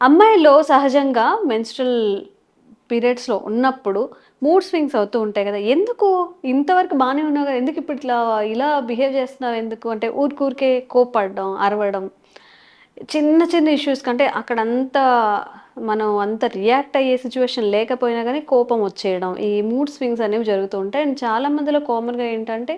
అమ్మాయిలో సహజంగా మెన్స్ట్రల్ పీరియడ్స్లో ఉన్నప్పుడు మూడ్ స్వింగ్స్ అవుతూ ఉంటాయి కదా. ఎందుకు? ఇంతవరకు బాగానే ఉన్నావు కదా. ఎందుకు ఇప్పుడు ఇట్లా ఇలా బిహేవ్ చేస్తున్నావు ఎందుకు? అంటే ఊరికూరికే కోపడడం అరవడం చిన్న చిన్న ఇష్యూస్ కంటే అక్కడ అంతా మనం అంత రియాక్ట్ అయ్యే సిచ్యువేషన్ లేకపోయినా కానీ కోపం వచ్చేయడం ఈ మూడ్ స్వింగ్స్ అనేవి జరుగుతూ ఉంటాయి. అండ్ చాలా మందిలో కామన్గా ఏంటంటే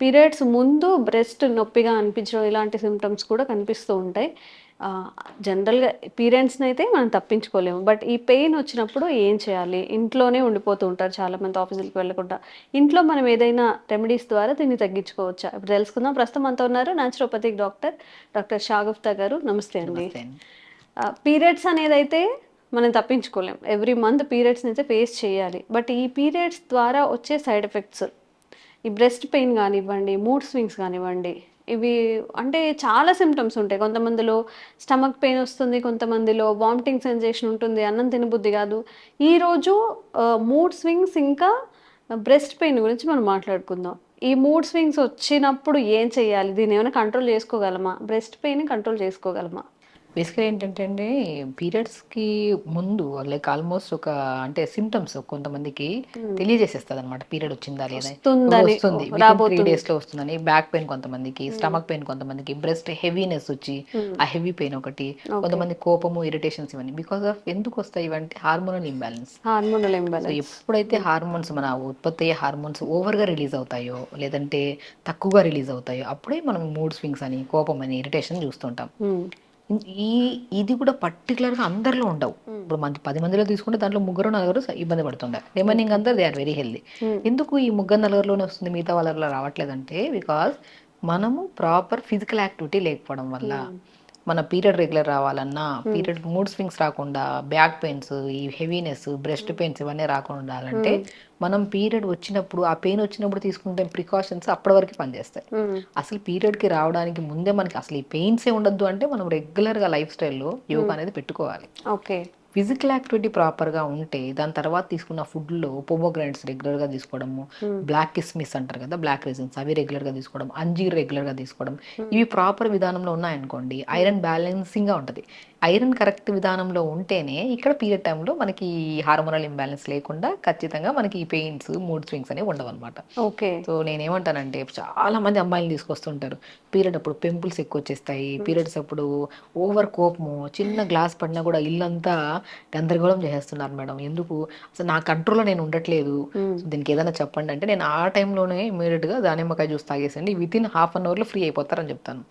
పీరియడ్స్ ముందు బ్రెస్ట్ నొప్పిగా అనిపించడం ఇలాంటి సిమ్టమ్స్ కూడా కనిపిస్తూ ఉంటాయి. జనరల్గా పీరియడ్స్ని అయితే మనం తప్పించుకోలేము. బట్ ఈ పెయిన్ వచ్చినప్పుడు ఏం చేయాలి? ఇంట్లోనే ఉండిపోతూ ఉంటారు చాలా మంది ఆఫీసులకు వెళ్ళకుండా. ఇంట్లో మనం ఏదైనా రెమెడీస్ ద్వారా దీన్ని తగ్గించుకోవచ్చా? ఇప్పుడు తెలుసుకుందాం. ప్రస్తుతం అంతా ఉన్నారు న్యాచురోపతిక్ డాక్టర్ డాక్టర్ షాగుప్తా గారు. నమస్తే అండి. పీరియడ్స్ అనేది అయితే మనం తప్పించుకోలేం. ఎవ్రీ మంత్ పీరియడ్స్ని అయితే ఫేస్ చేయాలి. బట్ ఈ పీరియడ్స్ ద్వారా వచ్చే సైడ్ ఎఫెక్ట్స్ ఈ బ్రెస్ట్ పెయిన్ కానివ్వండి మూడ్ స్వింగ్స్ కానివ్వండి ఇవి అంటే చాలా సిమ్టమ్స్ ఉంటాయి. కొంతమందిలో స్టమక్ పెయిన్ వస్తుంది కొంతమందిలో వామిటింగ్ సెన్సేషన్ ఉంటుంది అన్నం తినబుద్ధి కాదు. ఈరోజు మూడ్ స్వింగ్స్ ఇంకా బ్రెస్ట్ పెయిన్ గురించి మనం మాట్లాడుకుందాం. ఈ మూడ్ స్వింగ్స్ వచ్చినప్పుడు ఏం చేయాలి? దీన్ని ఏమైనా కంట్రోల్ చేసుకోగలమా? బ్రెస్ట్ పెయిన్ కంట్రోల్ చేసుకోగలమా? బేసిక్గా ఏంటంటే అండి పీరియడ్స్కి ముందు లైక్ ఆల్మోస్ట్ ఒక అంటే సిమ్టమ్స్ కొంతమందికి తెలియజేసేస్తుంది అనమాట పీరియడ్ వచ్చిందా లేదా. వస్తుంది. త్రీ. డేస్లో వస్తుందని బ్యాక్ పెయిన్ కొంతమందికి స్టమక్ పెయిన్ కొంతమందికి బ్రెస్ట్ హెవీనెస్ వచ్చి ఆ హెవీ పెయిన్ ఒకటి కొంతమంది కోపము ఇరిటేషన్స్ ఇవన్నీ. బికాస్ ఆఫ్ ఎందుకు వస్తాయి ఇవంటే హార్మోనల్ ఇంబ్యాలెన్స్. Hormonal imbalance. ఎప్పుడైతే హార్మోన్స్ మన ఉత్పత్తి అయ్యే హార్మోన్స్ ఓవర్గా రిలీజ్ అవుతాయో లేదంటే తక్కువగా రిలీజ్ అవుతాయో అప్పుడే మనం మూడ్ స్వింగ్స్ అని కోపం అని ఇరిటేషన్ చూస్తుంటాం. ఈ ఇది కూడా పర్టికులర్గా అందరిలో ఉండవు. ఇప్పుడు మంది పది మందిలో తీసుకుంటే దాంట్లో ముగ్గురు నలుగురు ఇబ్బంది పడుతుండే. రిమైనింగ్ అందరు దే ఆర్ వెరీ హెల్దీ ఎందుకు ఈ ముగ్గురు నలుగురులోనే వస్తుంది మిగతా వాళ్ళలో రావట్లేదంటే బికాస్ మనము ప్రాపర్ ఫిజికల్ యాక్టివిటీ లేకపోవడం వల్ల. మన పీరియడ్ రెగ్యులర్ రావాలన్నా పీరియడ్ మూడ్ స్వింగ్స్ రాకుండా బ్యాక్ పెయిన్స్ ఈ హెవీనెస్ బ్రెస్ట్ పెయిన్స్ ఇవన్నీ రాకుండా ఉండాలంటే మనం పీరియడ్ వచ్చినప్పుడు ఆ పెయిన్ వచ్చినప్పుడు తీసుకుంటే ప్రికాషన్స్ అప్పటి వరకు పనిచేస్తాయి. అసలు పీరియడ్కి రావడానికి ముందే మనకి అసలు ఈ పెయిన్స్ ఏ ఉండొద్దు అంటే మనం రెగ్యులర్గా లైఫ్ స్టైల్లో యోగా అనేది పెట్టుకోవాలి. ఓకే. ఫిజికల్ యాక్టివిటీ ప్రాపర్గా ఉంటే దాని తర్వాత తీసుకున్న ఫుడ్లో పొమోగ్రానైట్స్ రెగ్యులర్గా తీసుకోవడము బ్లాక్ కిస్మిస్ అంటారు కదా బ్లాక్ రీజన్స్ అవి రెగ్యులర్గా తీసుకోవడం అంజీర్ రెగ్యులర్గా తీసుకోవడం ఇవి ప్రాపర్ విధానంలో ఉన్నాయనుకోండి ఐరన్ బ్యాలెన్సింగ్గా ఉంటది. ఐరన్ కరెక్ట్ విధానంలో ఉంటేనే ఇక్కడ పీరియడ్ టైంలో మనకి హార్మోనల్ ఇంబ్యాలెన్స్ లేకుండా ఖచ్చితంగా మనకి ఈ పెయిన్స్ మూడ్ స్వింగ్స్ అనేవి ఉండవు అనమాట ఓకే. సో నేనేమంటానంటే చాలా మంది అమ్మాయిలు తీసుకొస్తుంటారు. పీరియడ్ అప్పుడు పింపుల్స్ ఎక్కువ వచ్చేస్తాయి పీరియడ్స్ అప్పుడు ఓవర్ కోపము చిన్న గ్లాస్ పడినా కూడా ఇల్లంతా గందరగోళం చేసేస్తున్నారు మేడం. ఎందుకు? అసలు నా కంట్రోల్లో నేను ఉండట్లేదు. దీనికి ఏదైనా చెప్పండి అంటే నేను ఆ టైంలోనే ఇమీడియట్గా దానిమ్మకాయ జ్యూస్ తాగేసండి విత్ ఇన్ హాఫ్ అన్ అవర్లో ఫ్రీ అయిపోతారని చెప్తాను.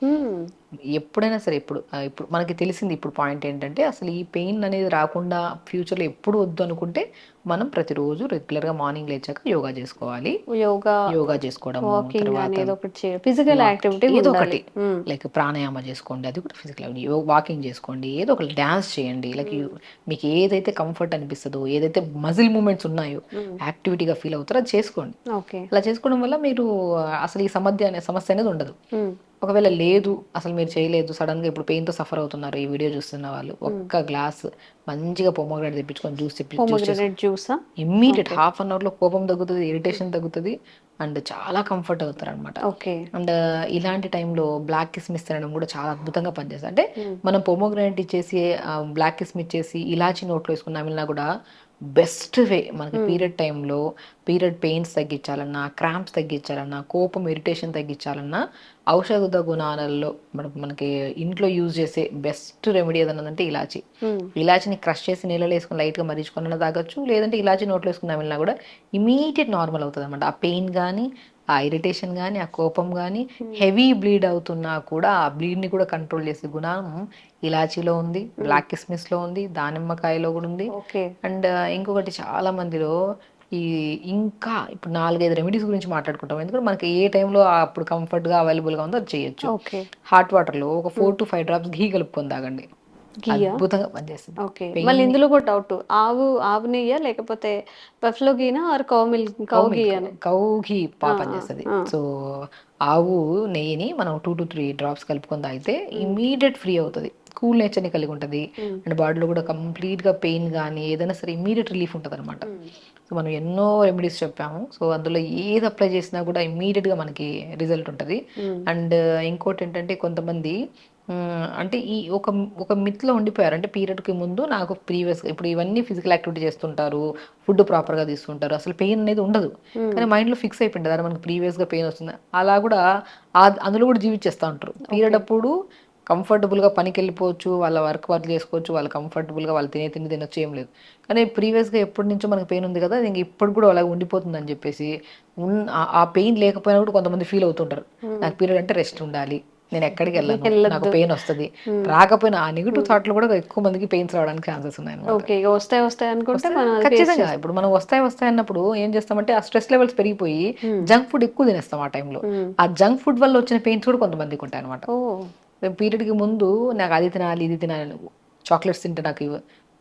ఎప్పుడైనా సరే ఇప్పుడు ఇప్పుడు మనకి తెలిసింది ఇప్పుడు పాయింట్ ఏంటంటే అసలు ఈ పెయిన్ అనేది రాకుండా ఫ్యూచర్లో ఎప్పుడు వద్దు అనుకుంటే మనం ప్రతిరోజు రెగ్యులర్గా మార్నింగ్ లేచాక యోగా చేసుకోవాలి. యోగా యోగా చేసుకోవడం ఫిజికల్ యాక్టివిటీ ఏదో ఒకటి లైక్ ప్రాణాయామ చేసుకోండి అది కూడా ఫిజికల్ వాకింగ్ చేసుకోండి ఏదో ఒకటి డ్యాన్స్ చేయండి. లైక్ మీకు ఏదైతే కంఫర్ట్ అనిపిస్తుందో ఏదైతే మజిల్ మూమెంట్స్ ఉన్నాయో యాక్టివిటీగా ఫీల్ అవుతారో అది చేసుకోండి. అలా చేసుకోవడం వల్ల మీరు అసలు ఈ సమస్య అనే సమస్య అనేది ఉండదు. ఒకవేళ లేదు అసలు మీరు చేయలేదు సడన్గా ఇప్పుడు పెయిన్తో సఫర్ అవుతున్నారు ఈ వీడియో చూస్తున్న వాళ్ళు ఒక్క గ్లాస్ మంచిగా పొమ్మగ్రాడ్ తెప్పించుకొని జ్యూస్ జ్యూసా ఇమ్మీడియట్ హాఫ్ అన్ అవర్లో కోపం తగ్గుతుంది ఇరిటేషన్ తగ్గుతుంది అండ్ చాలా కంఫర్ట్ అవుతారు అనమాట ఓకే అండ్ ఇలాంటి టైంలో బ్లాక్ కిస్మిస్ తినడం కూడా చాలా అద్భుతంగా పనిచేస్తుంది. అంటే మనం పొమోగ్రానైట్ ఇచ్చేసి బ్లాక్ కిస్మిస్ ఇచ్చేసి ఇలాచి నోట్లో వేసుకుని నమిలినా కూడా బెస్ట్ వే మనకి పీరియడ్ టైంలో పీరియడ్ పెయిన్స్ తగ్గించాలన్నా క్రాంప్స్ తగ్గించాలన్నా కోపం ఇరిటేషన్ తగ్గించాలన్నా ఔషధ గుణాలలో మనకి మనకి ఇంట్లో యూజ్ చేసే బెస్ట్ రెమెడీ ఏదన్నదంటే ఇలాచి. ఇలాచిని క్రష్ చేసి నీళ్ళలో వేసుకుని లైట్గా మరిచుకొని తాగొచ్చు లేదంటే ఇలాచి నోట్లో వేసుకుని నమిలినా కూడా ఇమీడియట్ నార్మల్ అవుతుంది అనమాట ఆ పెయిన్ కానీ ఆ ఇరిటేషన్ కానీ ఆ కోపం కానీ హెవీ బ్లీడ్ అవుతున్నా కూడా ఆ బ్లీడ్ని కూడా కంట్రోల్ చేసే గుణం ఇలాచీలో ఉంది బ్లాక్ కిస్మిస్లో ఉంది దానిమ్మకాయలో కూడా ఉంది. అండ్ ఇంకొకటి చాలా మందిలో ఈ ఇంకా ఇప్పుడు నాలుగైదు రెమెడీస్ గురించి మాట్లాడుకుంటాం. ఎందుకంటే మనకి ఏ టైంలో అప్పుడు కంఫర్ట్గా అవైలబుల్గా ఉందో అది చేయొచ్చు. ఓకే హాట్ వాటర్లో ఒక four to five drops ghee కలుపుకొని తాగండి? అద్భుతంగా పనిచేస్తుంది. ఓకే. మళ్ళీ ఇందులో కూడా డౌట్ ఆవు ఆవు నెయ్య? లేకపోతే buffalo గీనా or cow milk cow ghee అని కౌ ఘీ బాగా పనిచేస్తుంది. సో ఆవు నెయ్యిని మనం టూ టు త్రీ డ్రాప్స్ కలుపుకొని తాగితే ఇమీడియట్ ఫ్రీ అవుతుంది. కూల్ నేచర్ని కలిగి ఉంటుంది. అండ్ బాడీలో కూడా కంప్లీట్గా పెయిన్ కానీ ఏదైనా సరే ఇమీడియట్ రిలీఫ్ ఉంటుంది అనమాట సో మనం ఎన్నో రెమెడీస్ చెప్పాము. సో అందులో ఏది అప్లై చేసినా కూడా ఇమీడియట్గా మనకి రిజల్ట్ ఉంటుంది. అండ్ ఇంకోటి ఏంటంటే కొంతమంది. అంటే ఈ ఒక ఒక మిత్లో ఉండిపోయారు. అంటే పీరియడ్కి ముందు నాకు ప్రీవియస్ ఇప్పుడు ఇవన్నీ ఫిజికల్ యాక్టివిటీ చేస్తుంటారు ఫుడ్ ప్రాపర్గా తీసుకుంటారు అసలు పెయిన్ అనేది ఉండదు. కానీ మైండ్లో ఫిక్స్ అయిపోయింది. అది మనకు ప్రీవియస్గా పెయిన్ వస్తుంది. అలా కూడా అందులో కూడా జీవించేస్తూ ఉంటారు. పీరియడ్ అప్పుడు కంఫర్టబుల్గా పనికి వెళ్ళిపోవచ్చు వాళ్ళ వర్క్ వర్క్ చేసుకోవచ్చు వాళ్ళు కంఫర్టబుల్గా వాళ్ళు తినే తిండి తినొచ్చు ఏం లేదు. కానీ ప్రీవియస్గా ఎప్పటి నుంచో మనకు పెయిన్ ఉంది కదా ఇంక ఇప్పుడు కూడా అలాగే ఉండిపోతుంది అని చెప్పేసి ఆ పెయిన్ లేకపోయినా కూడా కొంతమంది ఫీల్ అవుతుంటారు. నాకు పీరియడ్ అంటే రెస్ట్ ఉండాలి. నేను ఎక్కడికి వెళ్ళను. నాకు పెయిన్ వస్తుంది. రాకపోయినా ఆ నెగిటివ్ థాట్లు కూడా ఎక్కువ మందికి పెయిన్స్ రావడానికి ఛాన్సెస్ ఉన్నాయి. ఓకే వస్తాయి వస్తాయి అనుకుంటే ఖచ్చితంగా. ఇప్పుడు మనం వస్తాయి వస్తాయి అన్నప్పుడు ఏం చేస్తామంటే ఆ స్ట్రెస్ లెవెల్స్ పెరిగిపోయి జంక్ ఫుడ్ ఎక్కువ తినేస్తాం ఆ టైంలో ఆ జంక్ ఫుడ్ వల్ల వచ్చిన పెయిన్స్ కూడా కొంతమందికి ఉంటాయి అనమాట ఓ. పీరియడ్కి ముందు నాకు అది తినాలి ఇది తినాలి చాక్లెట్స్ తింటే నాకు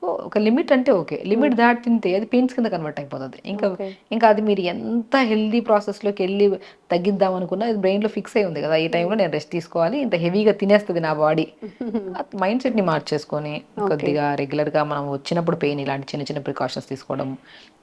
ఒక లిమిట్ అంటే ఓకే. లిమిట్ దాటి తింటే అది పెయిన్స్ కింద కన్వర్ట్ అయిపోతుంది. ఇంకా. ఇంకా అది మీరు ఎంత హెల్దీ ప్రాసెస్లోకి వెళ్ళి తగ్గిద్దాం అనుకున్నా అది బ్రెయిన్లో ఫిక్స్ అయి ఉంది కదా. ఈ టైంలో నేను రెస్ట్ తీసుకోవాలి. ఇంత హెవీగా తినేస్తుంది నా బాడీ. మైండ్ సెట్ని మార్చేసుకొని కొద్దిగా రెగ్యులర్గా మనం వచ్చినప్పుడు పెయిన్ ఇలాంటి చిన్న చిన్న ప్రికాషన్స్ తీసుకోవడం.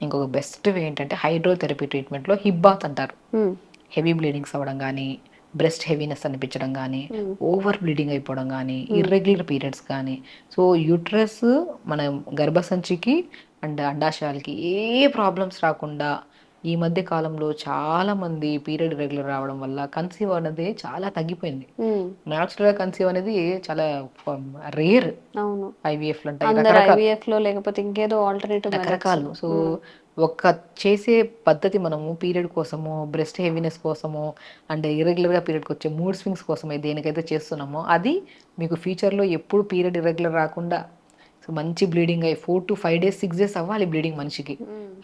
ఇంకొక బెస్ట్ వే ఏంటంటే హైడ్రోథెరపీ ట్రీట్మెంట్లో హిబ్బాత్ అంటారు. మ్మ్. హెవీ బ్లీడింగ్స్ అవ్వడం కానీ బ్రెస్ట్ హెవీనెస్ అనిపించడం కానీ ఓవర్ బ్లీడింగ్ అయిపోవడం కానీ ఇర్రెగ్యులర్ పీరియడ్స్ కానీ సో యూట్రస్ మన గర్భసంచికి అండ్ అండాశయాలకి ఏ ప్రాబ్లమ్స్ రాకుండా ఈ మధ్య కాలంలో చాలా మంది పీరియడ్ రెగ్యులర్ రావడం వల్ల కన్సీవ్ అనేది చాలా తగ్గిపోయింది. మ్మ్. న్యాచురల్గా కన్సీవ్ అనేది చాలా రేర్ అవును. ఐవీఎఫ్లో లేకపోతే ఇంకేదో ఆల్టర్నేటివ్ రకరకాలు. సో ఒక చేసే పద్ధతి మనము పీరియడ్ కోసము బ్రెస్ట్ హెవీనెస్ కోసము అండ్ ఇర్రెగ్యులర్గా పీరియడ్కి వచ్చే మూడ్ స్వింగ్స్ కోసమే దేనికైతే చేస్తున్నామో అది మీకు ఫ్యూచర్లో ఎప్పుడు పీరియడ్ ఇర్రెగ్యులర్ రాకుండా సో మంచి బ్లీడింగ్ అయ్యి four to five days six days అవ్వాలి బ్లీడింగ్ మనిషికి.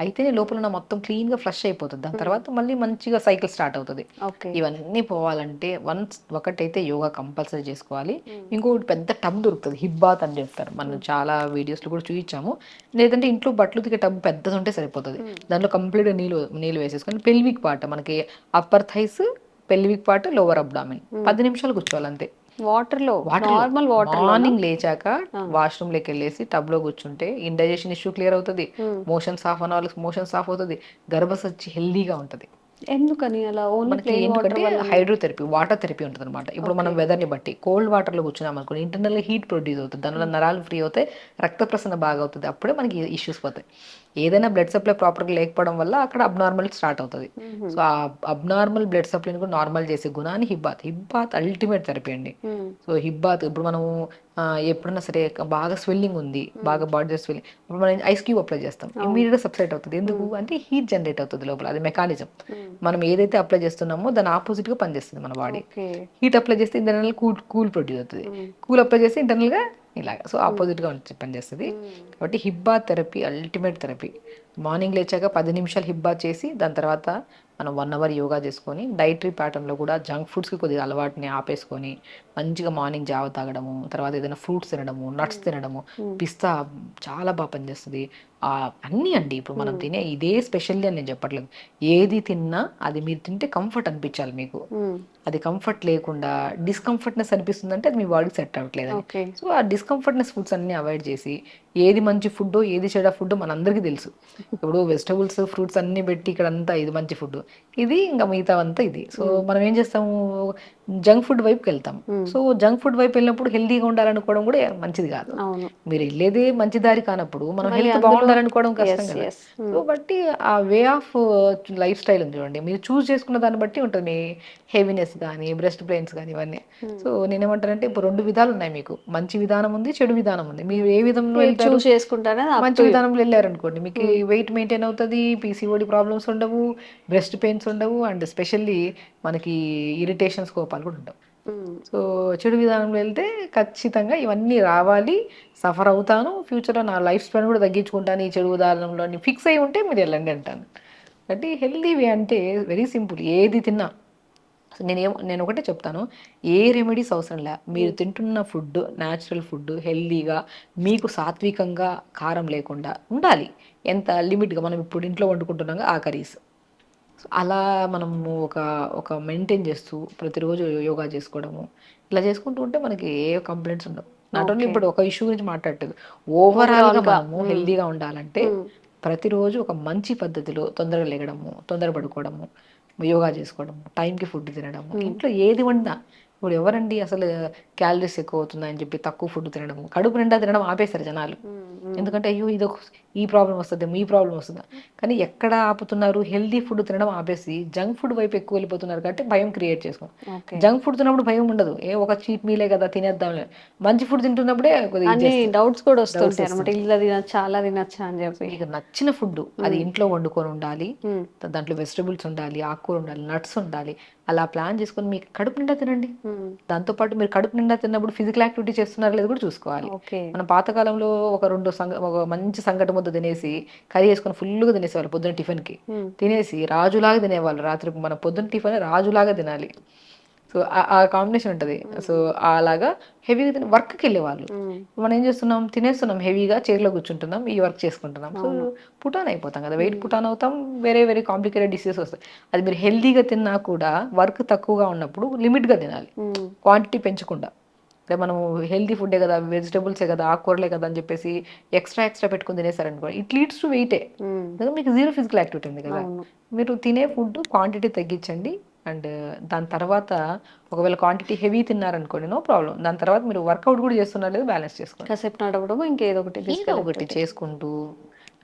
అయితేనే లోపల ఉన్న మొత్తం క్లీన్గా ఫ్లష్ అయిపోతుంది. దాని తర్వాత మళ్ళీ మంచిగా సైకిల్ స్టార్ట్ అవుతుంది. ఇవన్నీ పోవాలంటే వన్స్ ఒకటైతే యోగా కంపల్సరీ చేసుకోవాలి. ఇంకొకటి పెద్ద టబ్ దొరుకుతుంది. హిప్ బాత్ అని చెప్తారు. మనం చాలా వీడియోస్లో కూడా చూపించాము. లేదంటే ఇంట్లో బట్టలు ఉతికే టబ్ పెద్దది ఉంటే సరిపోతుంది. దాంట్లో కంప్లీట్గా నీళ్ళు నీళ్ళు వేసేసుకొని పెల్విక్ పార్ట్ మనకి upper thighs pelvic part lower abdomen పది నిమిషాలు కూర్చోవాలి అంతే. వాటర్లో నార్మల్ వాటర్ మార్నింగ్ లేచాక వాష్రూమ్లోకి వెళ్ళేసి టబ్లో కూర్చుంటే ఇండైజెషన్ ఇష్యూ క్లియర్ అవుతుంది. మోషన్స్ ఆఫ్ వాళ్ళకి మోషన్స్ ఆఫ్ అవుతుంది. గర్భసచ్చి హెల్దీగా ఉంటది. ఎందుకని అలా? ఓన్లీ ఎందుకంటే హైడ్రోథెరపీ వాటర్ థెరపీ ఉంటుంది అనమాట ఇప్పుడు మనం weather ని బట్టి కోల్డ్ వాటర్లో కూర్చున్నాం అనుకో ఇంటర్నల్ హీట్ ప్రొడ్యూస్ అవుతుంది. దానివల్ల నరాలు ఫ్రీ అవుతాయి రక్త ప్రసరణ బాగా అవుతుంది. అప్పుడే మనకి ఇష్యూస్ పోతాయి. ఏదైనా బ్లడ్ సప్లై ప్రాపర్గా లేకపోవడం వల్ల అక్కడ అబ్నార్మల్ స్టార్ట్ అవుతుంది. సో ఆ అబ్నార్మల్ బ్లడ్ సప్లైని కూడా నార్మల్ చేసే గుణాన్ని hip bath. Hip bath ultimate therapy అండి. సో హిబ్బాత్ ఇప్పుడు మనము ఆ, ఎప్పుడన్నా సరే బాగా స్వెల్లింగ్ ఉంది బాగా బాడీ స్వెల్లింగ్ ఇప్పుడు మనం ఐస్ క్యూబ్ అప్లై చేస్తాం. ఇమీడియట్గా సబ్సైడ్ అవుతుంది. ఎందుకు? అంటే హీట్ జనరేట్ అవుతుంది లోపల. అది మెకానిజం మనం ఏదైతే అప్లై చేస్తున్నామో దాని ఆపోజిట్గా పనిచేస్తుంది మన బాడీ హీట్ అప్లై చేస్తే ఇంటర్నల్ కూల్ కూల్ ప్రొడ్యూస్ అవుతుంది. కూల్ అప్లై చేస్తే internal గా ఇలాగ. సో ఆపోజిట్గా పనిచేస్తుంది. కాబట్టి hip bath therapy ultimate therapy morning లేచాక పది నిమిషాలు హిబ్బా చేసి దాని తర్వాత మనం వన్ అవర్ యోగా చేసుకొని డైటరీ ప్యాటర్న్లో కూడా జంక్ ఫుడ్స్కి కొద్దిగా అలవాటుని ఆపేసుకొని మంచిగా మార్నింగ్ జావ తాగడము తర్వాత ఏదైనా ఫ్రూట్స్ తినడము నట్స్ తినడము పిస్తా చాలా బాగా పనిచేస్తుంది. ఆ, అన్నీ అండి ఇప్పుడు మనం తినే ఇదే స్పెషల్లీ అని నేను చెప్పట్లేదు. ఏది తిన్నా అది మీరు తింటే కంఫర్ట్ అనిపించాలి మీకు. అది కంఫర్ట్ లేకుండా డిస్కంఫర్ట్నెస్ అనిపిస్తుంది అంటే అది మీ బాడీకి సెట్ అవ్వట్లేదు సో ఆ డిస్కంఫర్ట్నెస్ ఫుడ్స్ అన్ని అవాయిడ్ చేసి ఏది మంచి ఫుడ్ ఏది చెడ ఫుడ్ మనందరికీ తెలుసు. ఇప్పుడు వెజిటబుల్స్ ఫ్రూట్స్ అన్ని పెట్టి ఇక్కడ అంతా ఇది మంచి ఫుడ్ ఇది ఇంకా మిగతా అంతా ఇది. సో మనం ఏం చేస్తాము? జంక్ ఫుడ్ వైపుకి వెళ్తాం. సో జంక్ ఫుడ్ వైపు వెళ్ళినప్పుడు హెల్తీగా ఉండాలనుకోవడం కూడా మంచిది కాదు. మీరు వెళ్ళేదే మంచి దారి కానప్పుడు మనం హెల్త్ బాగుండాలనుకోవడం కష్టం కదా. సో బట్టి ఆ వే ఆఫ్ లైఫ్ స్టైల్ ఉంది చూడండి. మీరు చూస్ చేసుకున్న దాన్ని బట్టి ఉంటుంది మీ హెవీనెస్ కానీ బ్రెస్ట్ పెయిన్స్ కానీ ఇవన్నీ. సో నేనేమంటానంటే ఇప్పుడు రెండు విధాలు ఉన్నాయి మీకు. మంచి విధానం ఉంది చెడు విధానం ఉంది. మీరు ఏ విధంలో వెళ్తారు? చూస్ చేసుకుంటానే మంచి విధానంలో వెళ్ళారనుకోండి. మీకు వెయిట్ మెయింటైన్ అవుతుంది పీసీఓడి ప్రాబ్లమ్స్ ఉండవు బ్రెస్ట్ పెయిన్స్ ఉండవు అండ్ స్పెషల్లీ మనకి ఇరిటేషన్స్ కోపాలు కూడా ఉండవు సో చెడు విధానంలో వెళ్తే ఖచ్చితంగా ఇవన్నీ రావాలి సఫర్ అవుతాను ఫ్యూచర్లో నా లైఫ్ స్పాన్ కూడా తగ్గించుకుంటాను ఈ చెడు విధానంలో ఫిక్స్ అయి ఉంటే మీరు వెళ్ళండి అంటాను. అంటే హెల్దీ వే అంటే వెరీ సింపుల్ ఏది తిన్నా. నేను నేను ఒకటే చెప్తాను ఏ రెమెడీస్ అవసరం లే. మీరు తింటున్న ఫుడ్ న్యాచురల్ ఫుడ్ హెల్దీగా మీకు సాత్వికంగా కారం లేకుండా ఉండాలి. ఎంత లిమిట్గా మనం ఇప్పుడు ఇంట్లో వండుకుంటున్నాం ఆ కర్రీస్. అలా మనము ఒక ఒక మెయింటైన్ చేస్తూ ప్రతిరోజు యోగా చేసుకోవడము. ఇలా చేసుకుంటూ ఉంటే మనకి ఏ కంప్లైంట్స్ ఉండవు. నాట్ ఓన్లీ ఇప్పుడు ఒక ఇష్యూ గురించి మాట్లాడలేదు ఓవరాల్గా మనము హెల్దీగా ఉండాలంటే ప్రతిరోజు ఒక మంచి పద్ధతిలో తొందరగా లేగడము తొందర పడుకోవడము యోగా చేసుకోవడము టైంకి ఫుడ్ తినడము ఇంట్లో ఏది వండినా ఇప్పుడు ఎవరండి అసలు క్యాలరీస్ ఎక్కువ అవుతున్నాయని చెప్పి తక్కువ ఫుడ్ తినడం కడుపు నిండా తినడం ఆపేశారు జనాలు. ఎందుకంటే అయ్యో ఇది ఒక ఈ ప్రాబ్లం వస్తుంది ఈ ప్రాబ్లం వస్తుంది. కానీ ఎక్కడ ఆపుతున్నారు? హెల్దీ ఫుడ్ తినడం ఆపేసి జంక్ ఫుడ్ వైపు ఎక్కువ వెళ్ళిపోతున్నారు కాబట్టి భయం క్రియేట్ చేసుకోండి జంక్ ఫుడ్ తిన్నప్పుడు భయం ఉండదు. ఏ ఒక చీట్ మీలే కదా తినేద్దాంలే. మంచి ఫుడ్ తింటున్నప్పుడే డౌట్స్ కూడా వస్తుంటాయి అనమాట ఇలా తినచ్చా అలా తినచ్చా అని చెప్పి. మీకు నచ్చిన ఫుడ్ అది ఇంట్లో వండుకొని ఉండాలి. దాంట్లో వెజిటబుల్స్ ఉండాలి ఆకుకూర ఉండాలి నట్స్ ఉండాలి. అలా ప్లాన్ చేసుకొని మీకు కడుపు నిండా తినండి. దాంతోపాటు మీరు కడుపు నిండా తిన్నప్పుడు ఫిజికల్ యాక్టివిటీ చేస్తున్నారో లేదో కూడా చూసుకోవాలి. మన పాతకాలంలో ఒక రెండు సంగ ఒక మంచి సంగటి ముద్ద తినేసి కర్రీ వేసుకొని ఫుల్గా తినేసేవాళ్ళు పొద్దున్న టిఫిన్కి. తినేసి రాజులాగా తినేవాళ్ళు రాత్రి మన పొద్దున్న టిఫిన్ రాజులాగా తినాలి. సో ఆ కాంబినేషన్ ఉంటుంది. సో అలాగా హెవీగా తిని వర్క్కి వెళ్ళేవాళ్ళు. మనం ఏం చేస్తున్నాం? తినేస్తున్నాం. హెవీగా చైర్లో కూర్చుంటున్నాం. ఈ వర్క్ చేసుకుంటున్నాం. సో పుటాన్ అయిపోతాం కదా. వెయిట్ పుటాన్ అవుతాం. వేరే వేరే కాంప్లికేటెడ్ డిసీజెస్ వస్తాయి. అది మీరు హెల్దీగా తిన్నా కూడా వర్క్ తక్కువగా ఉన్నప్పుడు లిమిట్గా తినాలి. క్వాంటిటీ పెంచకుండా. అంటే మనం హెల్దీ ఫుడ్డే కదా వెజిటబుల్సే కదా ఆకుకూరలే కదా అని చెప్పేసి ఎక్స్ట్రా ఎక్స్ట్రా పెట్టుకుని తినేసారనుకో ఇట్ లీడ్స్ టు వెయిటే. మీకు జీరో ఫిజికల్ యాక్టివిటీ ఉంది కదా. మీరు తినే ఫుడ్ క్వాంటిటీ తగ్గించండి అండ్ దాని తర్వాత ఒకవేళ క్వాంటిటీ హెవీ తిన్నారనుకోండి నో ప్రాబ్లం దాని తర్వాత మీరు వర్కౌట్ కూడా చేస్తున్నారు లేదు బ్యాలెన్స్ చేసుకోండి. కాసేపు నడవడం ఇంకేదో ఒకటి ఒకటి చేసుకుంటూ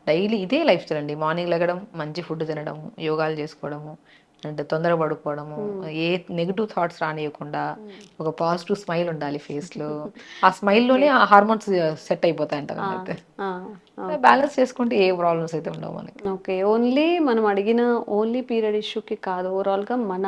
డైలీ ఇదే లైఫ్ స్టైల్ అండి. మార్నింగ్ లెగడం మంచి ఫుడ్ తినడం యోగాలు చేసుకోవడము అండ్ తొందర పడుకోవడము ఏ నెగిటివ్ థాట్స్ రానియకుండా ఒక పాజిటివ్ స్మైల్ ఉండాలి face లో. ఆ smile లోనే ఆ హార్మోన్స్ సెట్ అయిపోతాయి అంట ఆ. బ్యాలెన్స్ చేసుకుంటే ఏ ప్రాబ్లమ్స్ అయితే ఉండవు మనకి. ఓకే ఓన్లీ మనం అడిగిన ఓన్లీ పీరియడ్ ఇష్యూకి కాదు ఓవరాల్గా మన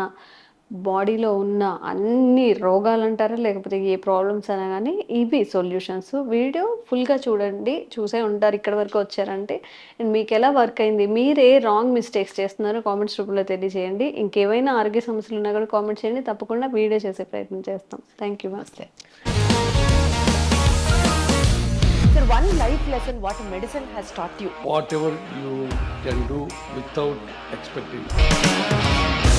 బాడీలో ఉన్న అన్ని రోగాలు అంటారా లేకపోతే ఏ ప్రాబ్లమ్స్ అయినా కానీ ఇవి సొల్యూషన్స్. వీడియో ఫుల్గా చూడండి చూసే ఉంటారు ఇక్కడ వరకు వచ్చారంటే. అండ్ మీకు ఎలా వర్క్ అయింది మీరు ఏ రాంగ్ మిస్టేక్స్ చేస్తున్నారో కామెంట్స్ రూపంలో తెలియజేయండి. ఇంకేమైనా ఆరోగ్య సమస్యలు ఉన్నా కూడా కామెంట్ చేయండి తప్పకుండా వీడియో చేసే ప్రయత్నం చేస్తాం. థ్యాంక్ యూ అంతే Sir, one life lesson what medicine has taught you. whatever you can do without expecting.